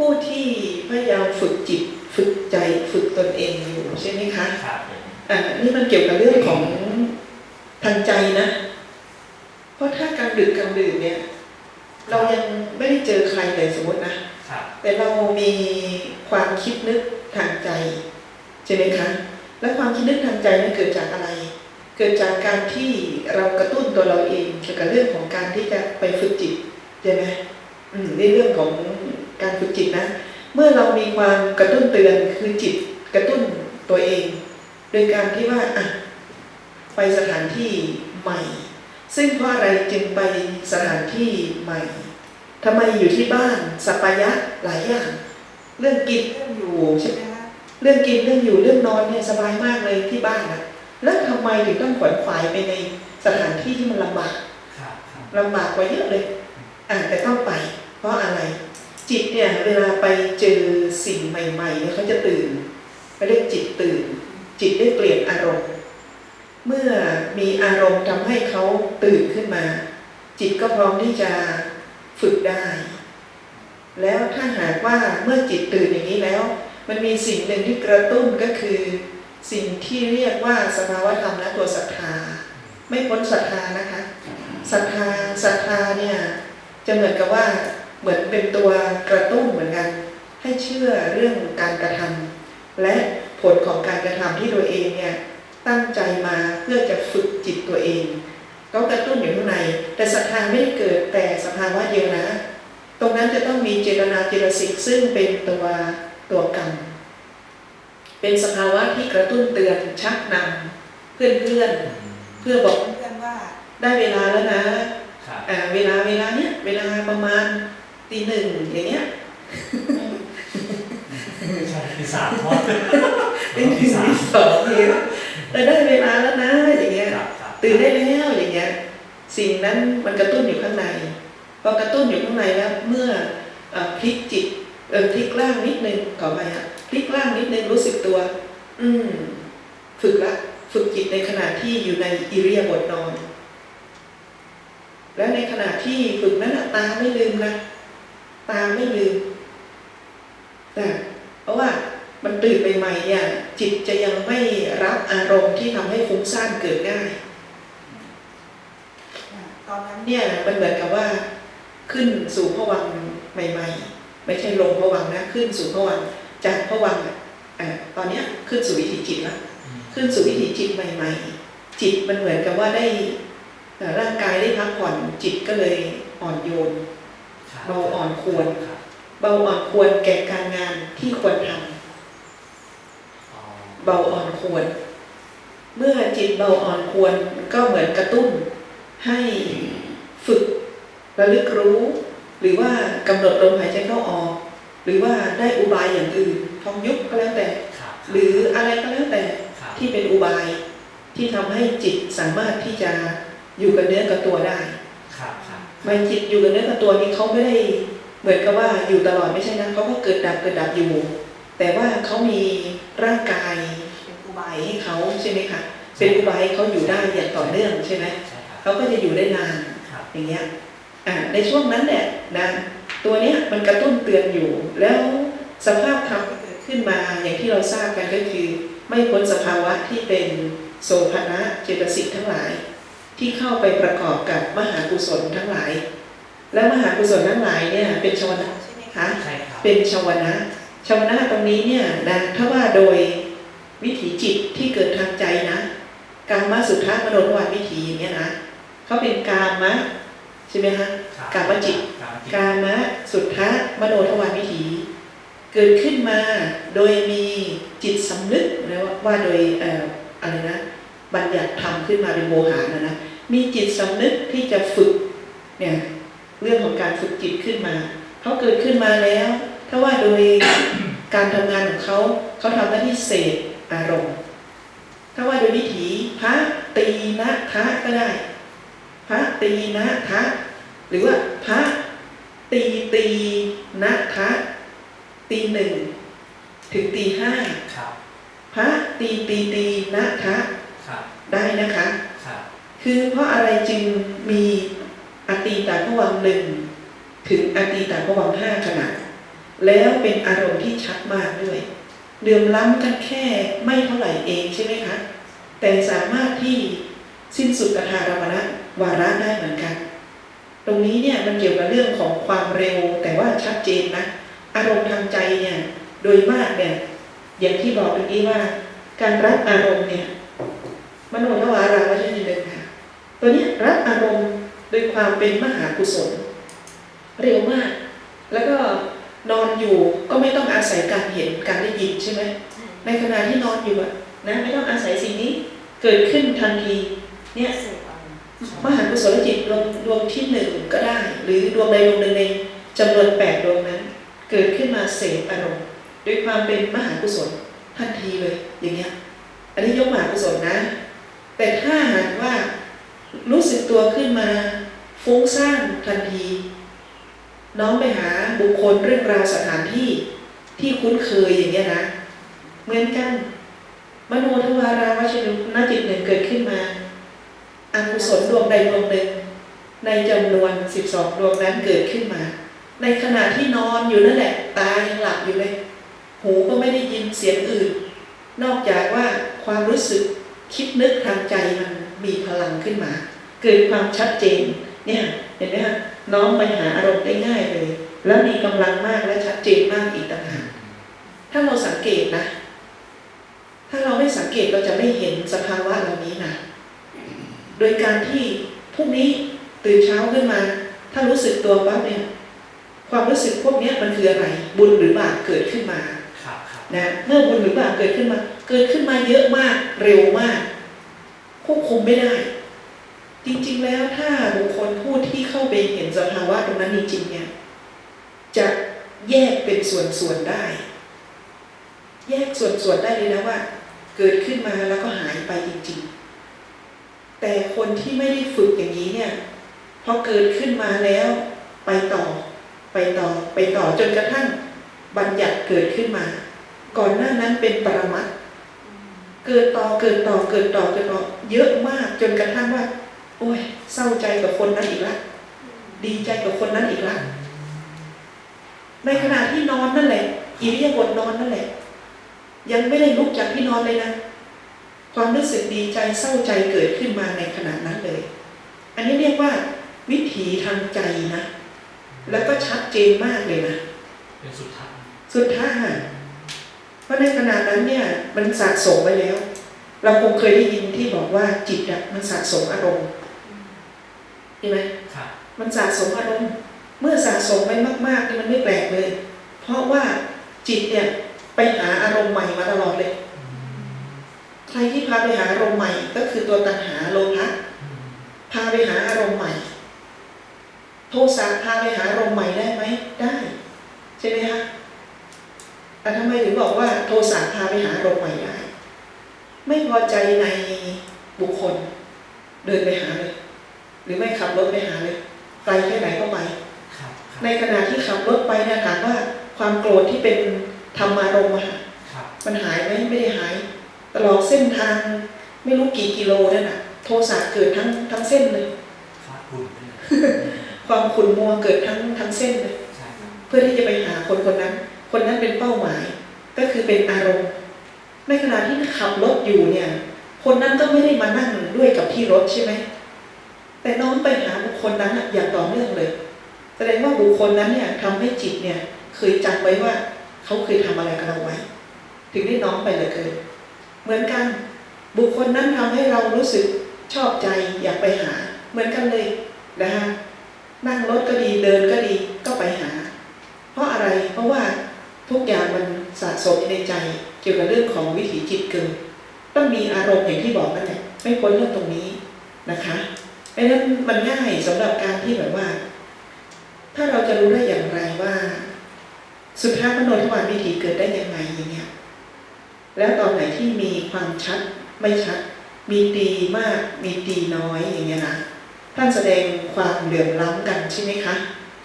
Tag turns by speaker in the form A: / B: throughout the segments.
A: ผู้ที่พยายามฝึกจิตฝึกใจฝึกตนเองอยู่ใช่ไหมคะ
B: ครับผม
A: อ่านี่มันเกี่ยวกับเรื่องของทางใจนะ เพราะถ้ากลางดึกกลางดื่นเนี่ย เรายังไม่ได้เจอใครเลยสมมตินะ
B: ครับ
A: แต่เรามีความคิดนึกทางใจใช่ไหมคะ และความคิดนึกทางใจนั้นเกิดจากอะไร เกิดจากการที่เรากระตุ้นตัวเราเองเกี่ยวกับเรื่องของการที่จะไปฝึกจิตใช่ไหมอืมในเรื่องของ การฝึกจิตนะ เมื่อเรามีความกระตุ้นเตือนคือจิตกระตุ้นตัวเอง โดยการที่ว่าอะไปสถานที่ใหม่ ซึ่งเพราะอะไรจึงไปสถานที่ใหม่ทำไมอยู่ที่บ้านสัปปายะหลายอย่าง เรื่องกินเรื่องอยู่ใช่ไหมคะเรื่องกินเรื่องอยู่เรื่องนอนเนี่ยสบายมากเลยที่บ้านนะแล้วทำไมถึงต้องขวนขวายไปในสถานที่ที่มันลำบาก
B: ครับครับ
A: ลำบากกว่าเยอะเลยอะแต่ต้องไป เพราะอะไร จิตเนี่ยเวลาไปเจอสิ่งใหม่ๆเนี่ยเขาจะตื่นเขาเรียกจิตตื่น จิตได้เปลี่ยนอารมณ์ เมื่อมีอารมณ์ทำให้เขาตื่นขึ้นมา จิตก็พร้อมที่จะฝึกได้ แล้วถ้าหากว่าเมื่อจิตตื่นอย่างนี้แล้ว มันมีสิ่งหนึ่งที่กระตุ้นก็คือ สิ่งที่เรียกว่าสภาวธรรมและตัวศรัทธา ไม่พ้นศรัทธานะคะศรัทธาศรัทธาเนี่ยจะเหมือนกับว่า เหมือนเป็นตัวกระตุ้นเหมือนกัน ให้เชื่อเรื่องการกระทำและผลของการกระทำที่ตัวเองเนี่ยตั้งใจมาเพื่อจะฝึกจิตตัวเอง ก็กระตุ้นอยู่ข้างใน แต่ศรัทธาไม่ได้เกิดแต่สภาวะเดียวนะ ตรงนั้นจะต้องมีเจตนาเจตสิกซึ่งเป็นตัวตัวกรรมเป็นสภาวะที่กระตุ้นเตือนชักนำเพื่อนเพื่อนๆเพื่อบอกเพื่อนๆว่าได้เวลาแล้วนะครับอ่าเวลาเวลาเนี้ยเวลาประมาณ ตีหนึ่งอย่างเงี้ย
B: ใช่ที่สามทอด
A: ตีหนึ่งตีสองอย่างเงี้ยแต่ได้เวลาแล้วนะอย่างเงี้ย
B: ครับครับ
A: ตื่นได้แล้วอย่างเงี้ยสิ่งนั้นมันกระตุ้นอยู่ข้างในพอกระตุ้นอยู่ข้างในแล้วเมื่อเอ่อพลิกจิตเออพลิกล่างนิดนึงขอไปอะพลิกล่างนิดนึงรู้สึกตัว อืม ฝึกละฝึกจิตในขณะที่อยู่ในอิริยาบถนอน และในขณะที่ฝึกนั้นน่ะตาไม่ลืมนะ ตาไม่ลืมแต่เพราะว่ามันตื่นใหม่ๆเนี่ยจิตจะยังไม่รับอารมณ์ที่ทำให้ฟุ้งซ่านเกิดง่ายตอนนั้นเนี่ยมันเหมือนกับว่า ขึ้นสู่พวังใหม่ ๆ ไม่ใช่ลงพวังนะ ขึ้นสู่พวังจากพวังอะตอนเนี้ยขึ้นสู่วิถีจิตแล้วขึ้นสู่วิถีจิตใหม่ ๆ จิตมันเหมือนกับว่าได้ร่างกายได้พักผ่อนจิตก็เลยอ่อนโยน เบาอ่อนควร
B: ครับ
A: เบาอ่อนควรแก่การงานที่ควรทำ
B: อ๋อ
A: เบาอ่อนควร เมื่อจิตเบาอ่อนควรมันก็เหมือนกระตุ้น ให้ฝึกระลึกรู้ หรือว่ากำหนดลมหายใจเข้าออก หรือว่าได้อุบายอย่างอื่นทองยุบก็แล้วแต่
B: ครับ
A: หรืออะไรก็แล้วแต่
B: ครับ
A: ที่เป็นอุบายที่ทำให้จิตสามารถที่จะอยู่กับเนื้อกับตัวได้
B: ครับครับ
A: ไม่จิตอยู่กับเนื้อกับตัวนี้เขาไม่ได้เหมือนกับว่าอยู่ตลอดไม่ใช่นะเขาก็เกิดดับเกิดดับอยู่ แต่ว่าเขามีร่างกายเป็นอุบายให้เขาใช่ไหมคะเป็นอุบายให้เขาอยู่ได้อย่างต่อเนื่องใช่ไหม
B: ใช่ครับ
A: เขาก็จะอยู่ได้นาน
B: ครับ
A: อย่างเงี้ยอ่าในช่วงนั้นเนี่ยนะตัวเนี้ยมันกระตุ้นเตือนอยู่ แล้วสภาพธรรมที่เกิดขึ้นมาอย่างที่เราทราบกันก็คือ ไม่พ้นสภาวะที่เป็นโสภณะเจตสิกทั้งหลาย ที่เข้าไปประกอบกับมหากุศลทั้งหลาย และมหากุศลทั้งหลายเนี่ยเป็นชวนะใช่ไหมคะ
B: ใช่ครับ
A: เป็นชวนะชวนะตรงนี้เนี่ยนะถ้าว่าโดยวิถีจิตที่เกิดทางใจนะกามสุทธมโนทวารวิถีอย่างเงี้ยนะเขาเป็นกามะใช่ไหมคะ
B: ครับ
A: กามจิต
B: กามจิต
A: กามะสุทธะมโนทวารวิถี เกิดขึ้นมาโดยมีจิตสำนึกนะว่าว่าโดยเอ่ออะไรนะบัญญัติธรรมขึ้นมาเป็นโมหะนะนะ มีจิตสำนึกที่จะฝึกเนี่ยเรื่องของการฝึกจิตขึ้นมาเขาเกิดขึ้นมาแล้วถ้าว่าโดยการทำงานของเขาเขาทำหน้าที่เสพอารมณ์ ถ้าว่าโดยวิถีพระตีนะทะก็ได้ พระตีนะทะหรือว่าพระตีตีนะทะตีหนึ่งถึงตีห้า
B: ครับ
A: พระตีตีตีนะทะ
B: ครับ
A: ได้นะคะ
B: คื
A: อเพราะอะไรจึงมีอตีตาพวังหนึ่งถึงอตีตาพวังห้าขนาด แล้วเป็นอารมณ์ที่ชัดมากด้วยเดือมล้ำกันแค่ไม่เท่าไหร่เองใช่ไหมคะ แต่สามารถที่สิ้นสุดกถารมณะวาระได้เหมือนกัน ตรงนี้เนี่ยมันเกี่ยวกับเรื่องของความเร็วแต่ว่าชัดเจนนะ อารมณ์ทางใจเนี่ยโดยมากเนี่ยอย่างที่บอกเมื่อกี้ว่า การรับอารมณ์เนี่ยมโนทวาราวัชนินค่ะตัวเนี้ยรับ อารมณ์โดยความเป็นมหากุศล เร็วมาก แล้วก็นอนอยู่ก็ไม่ต้องอาศัยการเห็นการได้ยินใช่ไหม
C: ใช่
A: ในขณะที่นอนอยู่อะนะไม่ต้องอาศัยสิ่งนี้เกิดขึ้นทันทีเนี่ย
C: เสพอารมณ์
A: มหากุศลจิตดวงดวงที่หนึ่งก็ได้ หรือดวงใดดวงหนึ่งในจำนวนแปดดวงนั้น เกิดขึ้นมาเสพอารมณ์ด้วยความเป็นมหากุศลทันทีเลยอย่างเงี้ยอันนี้ยกมหากุศลนะ แต่ถ้าหากว่า รู้สึกตัวขึ้นมา ฟุ้งซ่านทันที น้องไปหาบุคคลเรื่องราวสถานที่ที่คุ้นเคยอย่างเงี้ยนะ เหมือนกัน มโนทวาราวชนุนจิตหนึ่งเกิดขึ้นมาอกุศลดวงใดดวงหนึ่ง ในจำนวน12ดวงนั้นเกิดขึ้นมา ในขณะที่นอนอยู่นั่นแหละ ตายังหลับอยู่เลย หูก็ไม่ได้ยินเสียงอื่น นอกจากว่าความรู้สึกคิดนึกทางใจมัน มีพลังขึ้นมา เกิดความชัดเจนเนี่ยเห็นไหมฮะน้องไปหาอารมณ์ได้ง่ายเลย แล้วมีกำลังมากและชัดเจนมากอีกต่างหากถ้าเราสังเกตนะ ถ้าเราไม่สังเกตเราจะไม่เห็นสภาวะเหล่านี้นะโดยการที่พรุ่งนี้ตื่นเช้าขึ้นมา ถ้ารู้สึกตัวปั๊บเนี่ยความรู้สึกพวกเนี้ยมันคืออะไร บุญหรือบาปเกิดขึ้นมา
B: ครับครับ
A: นะเมื่อบุญหรือบาปเกิดขึ้นมา เกิดขึ้นมาเยอะมากเร็วมาก ควบคุมไม่ได้ จริงๆแล้วถ้าบุคคลผู้ที่เข้าไปเห็นสภาวะตรงนั้นจริงๆเนี่ยจะแยกเป็นส่วนๆได้ แยกส่วนๆได้เลยนะว่า เกิดขึ้นมาแล้วก็หายไปจริงๆ แต่คนที่ไม่ได้ฝึกอย่างนี้เนี่ยพอเกิดขึ้นมาแล้ว ไปต่อ ไปต่อ ไปต่อจนกระทั่งบัญญัติเกิดขึ้นมา ก่อนหน้านั้นเป็นปรมัตถ เกิดต่อเกิดต่อเกิดต่อเกิดต่อเยอะมากจนกระทั่งว่า โอ้ย เศร้าใจกับคนนั้นอีกละดีใจกับคนนั้นอีกละในขณะที่นอนนั่นแหละอิริยาบถนอนนั่นแหละ ยังไม่ได้ลุกจากที่นอนเลยนะความรู้สึกดีใจเศร้าใจเกิดขึ้นมาในขณะนั้นเลย อันนี้เรียกว่าวิถีทางใจนะ แล้วก็ชัดเจนมากเลยนะ
B: เป็นสุดท้าย
A: สุดท้ายเพ ราะในขณะนั้นเนี่ยมันสะสมไว้แล้ว เราคงเคยได้ยินที่บอกว่าจิตอะมันสะสมอารมณ์ใช่ไหม
B: ครับ
A: มันสะสมอารมณ์ เมื่อสะสมไปมากๆนี่มันไม่แปลกเลย เพราะว่าจิตเนี่ยไปหาอารมณ์ใหม่มาตลอดเลย
B: อืม
A: ใครที่พาไปหาอารมณ์ใหม่ก็คือตัวตัณหาโลภะ
B: อืม
A: พาไปหาอารมณ์ใหม่ โทสะพาไปหาอารมณ์ใหม่ได้ไหมได้ ใช่ไหมคะ แต่ทำไมถึงบอกว่าโทสะพาไปหาอารมณ์ใหม่ได้ ไม่พอใจในบุคคล เดินไปหาเลย หรือไม่ขับรถไปหาเลยไกลแค่ไหนก็ไป
B: ครับครับ
A: ในขณะที่ขับรถไปเนะถามว่าความโกรธที่เป็นธรรมารมณ์อะค่ะ
B: ครับ
A: มันหายไหมไม่ได้หาย ตลอดเส้นทางไม่รู้กี่กิโลนั่นน่ะ โทสะเกิดทั้งทั้งเส้นเลย
B: ฟาดหุ่นไปเลย
A: ความขุ่นมัวเกิดทั้งทั้งเส้นเลย
B: ใช่ครับ
A: เพื่อที่จะไปหาคนคนนั้น คนนั้นเป็นเป้าหมาย ก็คือเป็นอารมณ์ในขณะที่ขับรถอยู่เนี่ย คนนั้นก็ไม่ได้มานั่งด้วยกับที่รถใช่ไหมแต่น้องไปหาบุคคลนั้นอย่างต่อเนื่องเลย แสดงว่าบุคคลนั้นเนี่ยทำให้จิตเนี่ยเคยจำไว้ว่าเขาเคยทำอะไรกับเราไว้ ถึงได้น้องไปเลือเกินเหมือนกัน บุคคลนั้นทำให้เรารู้สึกชอบใจอยากไปหา เหมือนกันเลยนะคะนั่งรถก็ดีเดินก็ดีก็ไปหา เพราะอะไร เพราะว่า ทุกอย่างมันสะสมในใจเกี่ยวกับเรื่องของวิถีจิตเกิดต้องมีอารมณ์อย่างที่บอกนั่นแหละไม่พ้นเรื่องตรงนี้นะคะเพราะฉะนั้นมันง่ายสำหรับการที่แบบว่า ถ้าเราจะรู้ได้อย่างไรว่า สุท้ายมโนทวารวิถีเกิดได้ยังไงอย่างเงี้ยแล้วตอนไหนที่มีความชัดไม่ชัด มีดีมาก มีดีน้อยอย่างเงี้ยนะท่านแสดงความเหลื่อมล้ำกันใช่ไหมคะ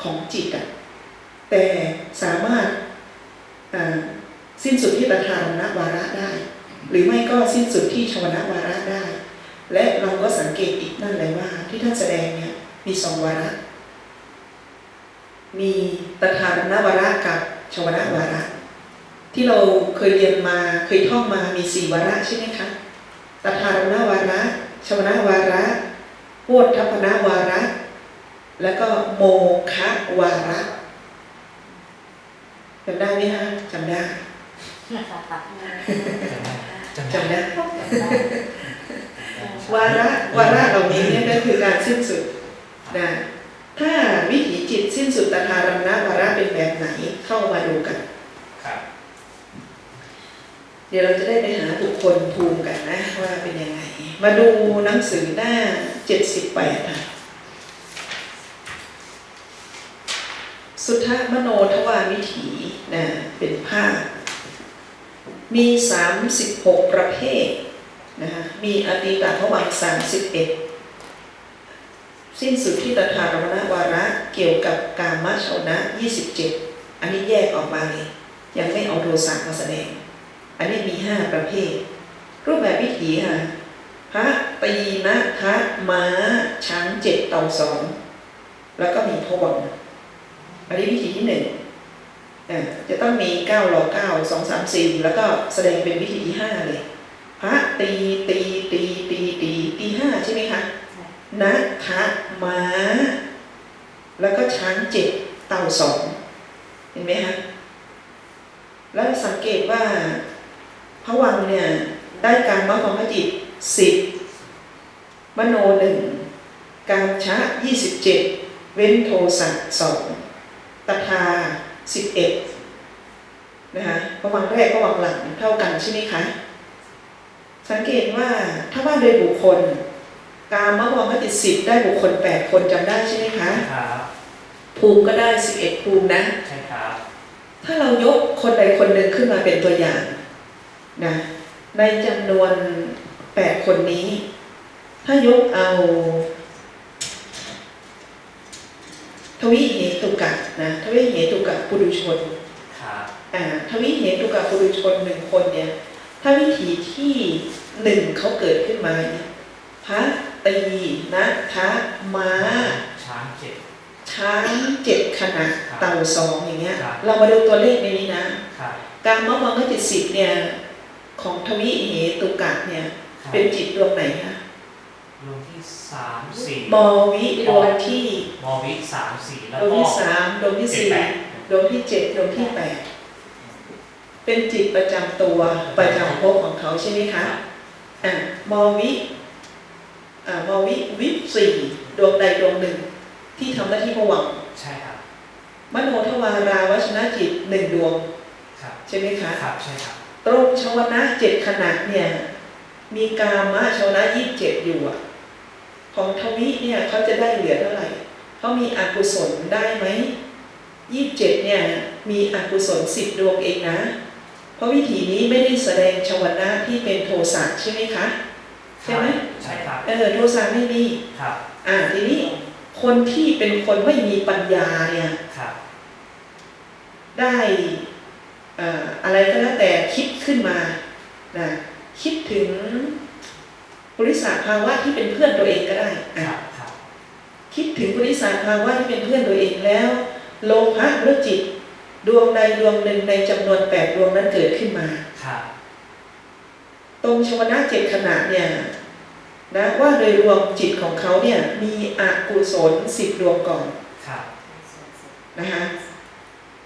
A: ของจิตอะแต่สามารถ สิ้นสุดที่ตถารณวาระได้ หรือไม่ก็สิ้นสุดที่ชวนะวาระได้ และเราก็สังเกตอีกนั่นเลยว่า ที่ท่านแสดงเนี่ยมีสองวาระ มีตถารณวาระกับชวนะวาระ ที่เราเคยเรียนมาเคยท่องมามีสี่วาระใช่ไหมคะตถารณวาระชวนะวาระโพธทัพนวาระ แล้วก็โมคะวาระ จำได้ไหมคะจำได้
B: จำได้จำ
A: จำได้
B: ได้
A: วาระวาระเหล่านี้เนี่ยก็คือการสิ้นสุดนะถ้าวิถีจิตสิ้นสุดตถารณวาระเป็นแบบไหนเข้ามาดูกัน
B: ครับ
A: เดี๋ยวเราจะได้ไปหาบุคคลภูมิกันนะว่าเป็นยังไง มาดูหนังสือหน้า78อะ สุทธมโนทวาวิถีนะเป็นภาพ มี 36 ประเภทนะคะมีอดีตพวัง31 สิ้นสุดที่ตถารณวาระเกี่ยวกับกามชาวนะ 27 อันนี้แยกออกมาเลยยังไม่เอาโทสะมาแสดง อันนี้มีห้าประเภท รูปแบบวิถีค่ะพระตีนะทะม้าช้างเจ็ดเต่าสอง แล้วก็มีพวัง อันนี้วิธีที่หนึ่งอะจะต้องมีเก้าหล่อเก้าสองสามสี่แล้วก็แสดงเป็นวิธีที่ห้าเลย พระตีตีตีตีตีตีห้าใช่ไหมคะนะทะม้า แล้วก็ช้างเจ็ดเต่าสองเห็นไหมคะแล้วสังเกตว่าพระวังค์เนี่ยได้การมความจิตสิบมโนหนึ่งการชะยี่สิบเจ็ดเว้นโทสะสอง ตถาสิบเอ็ดนะคะพระวังค์แรกพระวังค์หลังเท่ากันใช่ไหมคะ สังเกตว่าถ้าว่าโดยบุคคล การมความจิตสิบได้บุคคลแปดคนจำได้ใช่ไหมคะ
B: ครับ
A: ภูมิก็ได้สิบเอ็ดภูมินะ
B: ใช่ครับ
A: ถ้าเรายกคนใดคนหนึ่งขึ้นมาเป็นตัวอย่างนะในจำนวนแปดคนนี้ ถ้ายกเอา ท วิเหตุกะนะทวิเหตุกะปุรุชน
B: ครับ
A: อ่าทวิเหตุกะปุรุชนหนึ่งคนเนี่ย ถ้าวิถีที่หนึ่งเขาเกิดขึ้นมาเนี่ยพระตีนะทะม้า
B: ช้างเจ็ด
A: ช้างเจ็ดขนาด
B: ครับ
A: เต่าสองอย่างเงี้ย
B: ครับ
A: เรามาดูตัวเลขในนี้นะ
B: ครับ
A: การมะวังคจิตสิบเนี่ย ของทวิเหตุกะเนี่ย
B: ครับ
A: เป็นจิตดวงไหนคะ
B: รวมที่สามสี่
A: มวิดวงที่
B: มอวิสามสี่แล้ว
A: ดวง
B: ก็
A: ที่สามดวงที่
B: เจ็ด
A: สี่
B: แปด
A: ดวงที่เจ็ดดวงที่แปดเป็นจิตประจำตัวประจำภพของเขาใช่ไหมคะอะมวิอ่ามวิวิปสี่ดวงใดดวงหนึ่ง ที่ทำหน้าที่ผวังค์
B: ใช่ครับ
A: มโนทวาราวชนะจิตหนึ่งดวง
B: ครับ
A: ใช่ไหมคะ
B: ครับใช่ครับ
A: ตรงชวนะเจ็ดขนาดเนี่ย มีกามะชวนะยี่สิบเจ็ดอยู่อะ ของทวิเนี่ยเขาจะได้เหลือเท่าไหร่เขามีอกุศลได้ไหมยี่สิบเจ็ดเนี่ยมีอกุศลสิบดวงเองนะ เพราะวิธีนี้ไม่ได้แสดงชวนะที่เป็นโทสะใช่ไหมคะใช่ไหม
B: ใช่ครับ
A: เออโทสะไม่มี
B: ครับ
A: อ่าทีนี้คนที่เป็นคนไม่มีปัญญาเนี่ย
B: ครับ
A: ได้เอ่ออะไรก็แล้วแต่คิดขึ้นมานะคิดถึง บริษัทภาวะที่เป็นเพื่อนตัวเองก็ได้
B: ค
A: อะ
B: รับครับ
A: คิดถึงบริษัทภาวะที่เป็นเพื่อนตัวเองแล้ว โลภะหรือจิต ดวงใดดวงหนึ่งในจำนวนแปดดวงนั้นเกิดขึ้นมา
B: ครับ
A: ตรงชวนะเจ็ดขนาดเนี่ยนะว่าโดยรวมจิตของเขาเนี่ยมีอกุศลสิบดวงก่อน
B: ครับ
A: นะคะ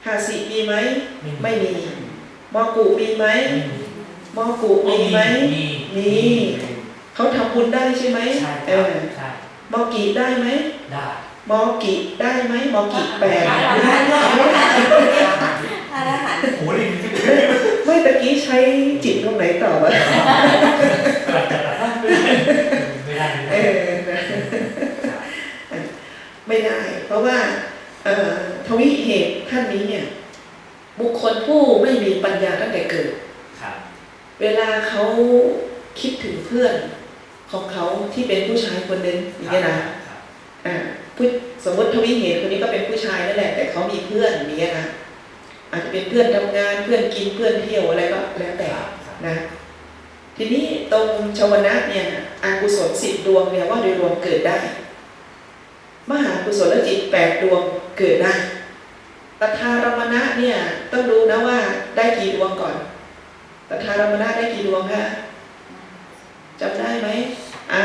A: หาสิมีไหม
B: ไม่
A: ไม่มีมอกุมีไหม
B: ไม่มี
A: มอกุมีไหม
B: มี
A: มี เขาทำบุญได้ใช่ไหม
B: ใช่ค
A: เอ
B: รับ
A: อ
B: ใช่
A: มอกีได้ไหม
B: ได้
A: มอกีได้ไหมมอกีแปด
C: อรหันต์
B: โอ้ย
A: ไม่ตะกี้ใช้จิตตรงไหนต่อวะ
B: ไม่ได้
A: เอ
B: ไม่ได้
A: อนะไม่ได้ เพราะว่าเอ่อทวิเหตุท่านนี้เนี่ย บุคคลผู้ไม่มีปัญญาตั้งแต่เกิด
B: ครับ
A: เวลาเขาคิดถึงเพื่อน ของเขาที่เป็นผู้ชายคนหนึ่งอย่างเงี้ยนะ
B: ครับ
A: อ่าผู้สมมติทวิเหตุคนนี้ก็เป็นผู้ชายนั่นแหละ แต่เขามีเพื่อนอย่างเงี้ยนะอาจจะเป็นเพื่อนทำงานเพื่อนกินเพื่อนเที่ยวอะไรก็แล้วแต่
B: ครับ
A: นะทีนี้ตรงชวนะเนี่ยอากุศลสิบดวงเนี่ยว่าโดยรวมเกิดได้ มหากุศลจิตแปดดวงเกิดได้ตถารมณะเนี่ยต้องรู้นะว่าได้กี่ดวงก่อนตถารมณะได้กี่ดวงคะจำได้ไหมอ่า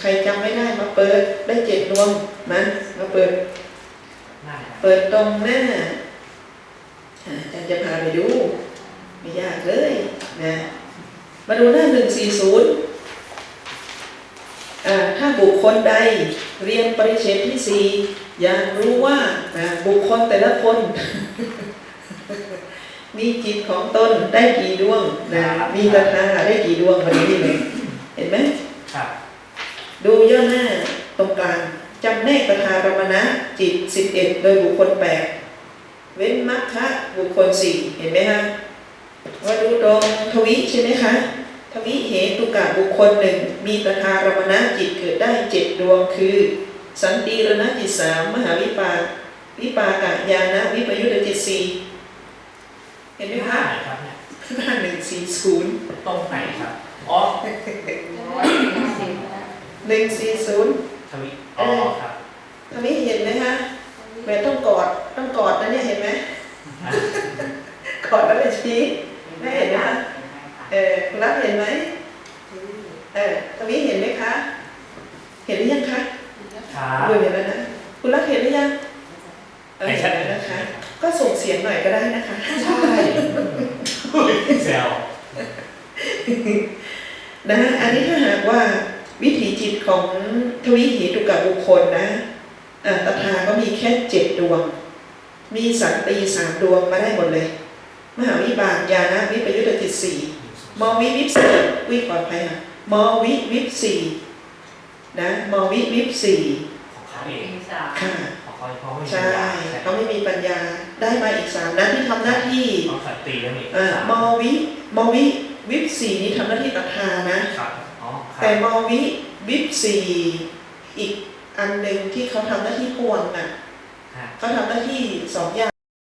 A: ใครจำไม่ได้มา เปิดได้เจ็ดดวงมามาเปิด
B: หน้าไหนครับ
A: เปิดตรงหน้าอ่าอาจารย์จะพาไปดู ไม่ยากเลยนะมาดูหน้าหนึ่งสี่ศูนย์ถ้าบุคคลใดเรียนปริเชตที่สี่อยากรู้ว่าอ่าบุคคลแต่ละคน มีจิตของตนได้กี่ดวงนะมีตถาได้กี่ดวงมาดูนี่เลยเห็นไหม
B: ครับ
A: ดูย่อหน้าตรงกลางจำแนกประธารมณะจิต 11 โดยบุคคล 8 เว้นมรรคะบุคคล 4 เห็นไหมฮะว่าดูตรงทวิใช่ไหมคะ ทวิเหตุกะบุคคลหนึ่งมีประธารมณะจิตเกิดได้ 7 ดวงคือ สันติรณจิตสามมหาวิปากวิปากะญาณวิปยุตติจิตสี่เห็นไหม
B: หน้า
A: คะ
B: ไหนครับเนี่ย
A: หน้าหนึ่งสี่ศูนย์
B: ตรงไหนครับ อ๋อ
A: หนึ่งสี่ศูนย์
B: ทวิอ๋อครับ
A: ทวิเห็นไหมคะแม่ต้องกอดต้องกอดนะเนี่ยเห็นไหม
B: อะ
A: กอดแล้วไปชี้แม่เห็นไหมคะเออคุณรักเห็นไหมเออตรงนี้เห็นไหมคะ เห็นหรือยังคะ
B: ครับ
A: ดูเห็นแล้วนะคุณรักเห็นหรือยังเออ
B: ไหนชัด
A: เห็น
B: เล
A: แล้ว
B: ย
A: นะคะ ก็ส่งเสียงหน่อยก็ได้นะคะ
B: ใช่เซล
A: นะอันนี้ถ้าหากว่า วิถีจิตของทวิเหตุกับบุคคลนะอ่าตถาก็มีแค่เจ็ดดวง มีสันติสามดวงมาได้หมดเลย มหาวิบากญาณวิปยุตติจิตสี่มอวิวิปสี่วิปลอดภัยค่ะมอวิวิปสี่นะมอวิวิปสี่
B: ของเขาเอง
A: ค่ะ
B: ของเขาเขาไม่
A: ใช่
B: ใช่
A: เขาไม่มีปัญญาได้มาอีกสามนะที่ทำหน้าที่
B: ต้องสันติแล้วนี่
A: เอ่อ
B: สาม
A: มอวิมอวิวิปสี่นี้ทำหน้าที่ตัดทานะ
B: ครับอ๋อครั
A: แต่
B: บ
A: มอวิวิปสี่อีกอันหนึ่งที่เขาทำหน้าที่พวงน่ะ
B: ฮะ
A: เขาทำหน้าที่สองอย่าง